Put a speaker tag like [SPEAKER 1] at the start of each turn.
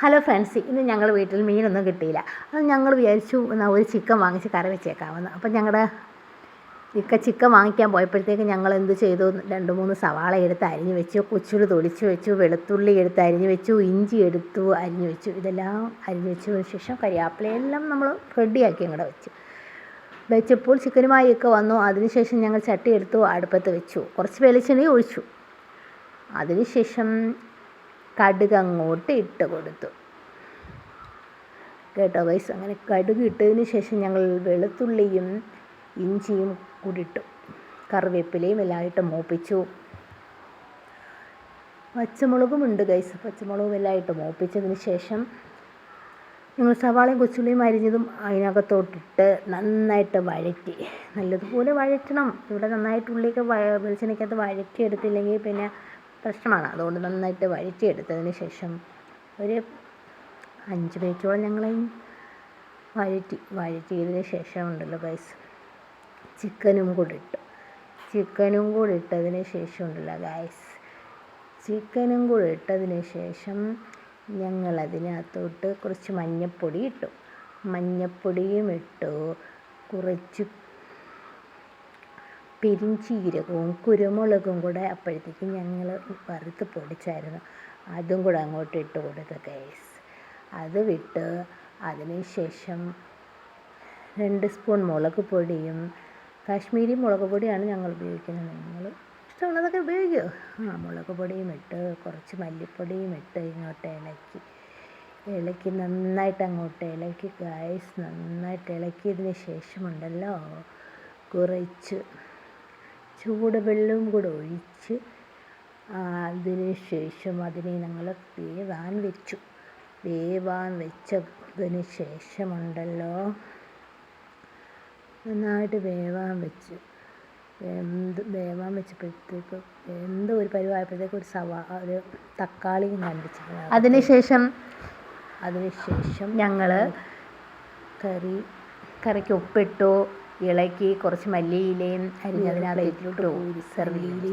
[SPEAKER 1] Hello friends ഇന്ന് ഞങ്ങൾ വീട്ടിൽ മീനൊന്നും കിട്ടിയില്ല. അത് ഞങ്ങൾ വിചാരിച്ചു എന്നാൽ ഒരു ചിക്കൻ വാങ്ങിച്ച് കറി വെച്ചേക്കാമെന്ന്. അപ്പം ഞങ്ങളുടെ ഇക്ക ചിക്കൻ വാങ്ങിക്കാൻ പോയപ്പോഴത്തേക്ക് ഞങ്ങൾ എന്ത് ചെയ്തു? രണ്ട് മൂന്ന് സവാള എടുത്ത് അരിഞ്ഞു വെച്ചു. കൊച്ചുള്ളി തൊളിച്ചു വെച്ചു. വെളുത്തുള്ളി എടുത്ത് അരിഞ്ഞു വെച്ചു. ഇഞ്ചി എടുത്തു അരിഞ്ഞു വെച്ചു. ഇതെല്ലാം അരിഞ്ഞു വെച്ചതിന് ശേഷം കരിയാപ്പിലയെല്ലാം നമ്മൾ റെഡിയാക്കി അങ്ങോട്ട് വെച്ചു. വെച്ചപ്പോൾ ചിക്കനുമായി ഒക്കെ വന്നു. അതിനുശേഷം ഞങ്ങൾ ചട്ടി എടുത്തു അടുപ്പത്ത് വെച്ചു. കുറച്ച് വെളിച്ചെണ്ണി ഒഴിച്ചു. അതിനുശേഷം കടുക് അങ്ങോട്ട് ഇട്ട് കൊടുത്തു. കേട്ടോ വയസ്സ് അങ്ങനെ കടുക് ഇട്ടതിന് ശേഷം ഞങ്ങൾ വെളുത്തുള്ളിയും ഇഞ്ചിയും കൂടി ഇട്ടു. കറിവേപ്പിലയും എല്ലാം ഇട്ട് മൂപ്പിച്ചു. പച്ചമുളകും ഉണ്ട് ഗൈസ് പച്ചമുളകും എല്ലാം ഇട്ട് മൂപ്പിച്ചതിന് ശേഷം ഞങ്ങൾ സവാളയും കൊച്ചുള്ളിയും അരിഞ്ഞതും അതിനകത്തോട്ടിട്ട് നന്നായിട്ട് വഴറ്റി. നല്ലതുപോലെ വഴറ്റണം. ഇവിടെ നന്നായിട്ട് ഉള്ളിയൊക്കെ വെളിച്ചെണ്ണയ്ക്കകത്ത് വഴറ്റി എടുത്തില്ലെങ്കിൽ പിന്നെ പ്രശ്നമാണ്. അതുകൊണ്ട് നന്നായിട്ട് വഴറ്റിയെടുത്തതിന് ശേഷം ഒരു അഞ്ച് മിനിറ്റോളം ഞങ്ങൾ വഴറ്റി വഴറ്റിയതിന് ശേഷം ഉണ്ടല്ലോ ഗൈസ് ചിക്കനും കൂടി ഇട്ടു. ചിക്കനും കൂടി ഇട്ടതിന് ശേഷം ഉണ്ടല്ലോ ഗൈസ് ചിക്കനും കൂടി ഇട്ടതിന് ശേഷം ഞങ്ങൾ അതിനകത്തോട്ട് കുറച്ച് മഞ്ഞൾപ്പൊടി ഇട്ടു. മഞ്ഞൾപ്പൊടിയും ഇട്ടു. കുറച്ച് പെരിഞ്ചീരകവും കുരുമുളകും കൂടെ അപ്പോഴത്തേക്ക് ഞങ്ങൾ വറുത്ത് പൊടിച്ചായിരുന്നു. അതും കൂടെ അങ്ങോട്ട് ഇട്ട് കൊടുത്തു ഗൈസ് അത് വിട്ട് അതിന് ശേഷം രണ്ട് സ്പൂൺ മുളക് പൊടിയും കാശ്മീരി മുളക് പൊടിയാണ് ഞങ്ങൾ ഉപയോഗിക്കുന്നത്. നിങ്ങൾ ഇഷ്ടമുള്ളതൊക്കെ ഉപയോഗിക്കുമോ ആ മുളക് പൊടിയും ഇട്ട് കുറച്ച് മല്ലിപ്പൊടിയും ഇട്ട് ഇങ്ങോട്ട് ഇളക്കി. ഇളക്കി നന്നായിട്ട് അങ്ങോട്ട് ഇളക്കി ഗൈസ് നന്നായിട്ട് ഇളക്കിയതിന് ശേഷമുണ്ടല്ലോ കുറച്ച് ചൂടുവെള്ളവും കൂടെ ഒഴിച്ച് അതിന് ശേഷം അതിനെ ഞങ്ങൾ വേവാൻ വെച്ചു. വേവാൻ വെച്ചതിന് ശേഷമുണ്ടല്ലോ. നന്നായിട്ട് വേവാൻ വെച്ചു. എന്ത് വേവാൻ വെച്ചപ്പോഴത്തേക്ക് എന്തോ ഒരു പരിവായപ്പോഴത്തേക്ക് ഒരു സവാ ഒരു തക്കാളിയും കണ്ടിച്ചു അതിനുശേഷം അതിനുശേഷം അതിന് ശേഷം ഞങ്ങൾ കറി കറിക്ക് ഉപ്പിട്ടു. ഇളക്കി കുറച്ച് മല്ലിയിലയും അരിഞ്ഞതിനകത്ത് ഇട്ടു സെർവ് ചെയ്തു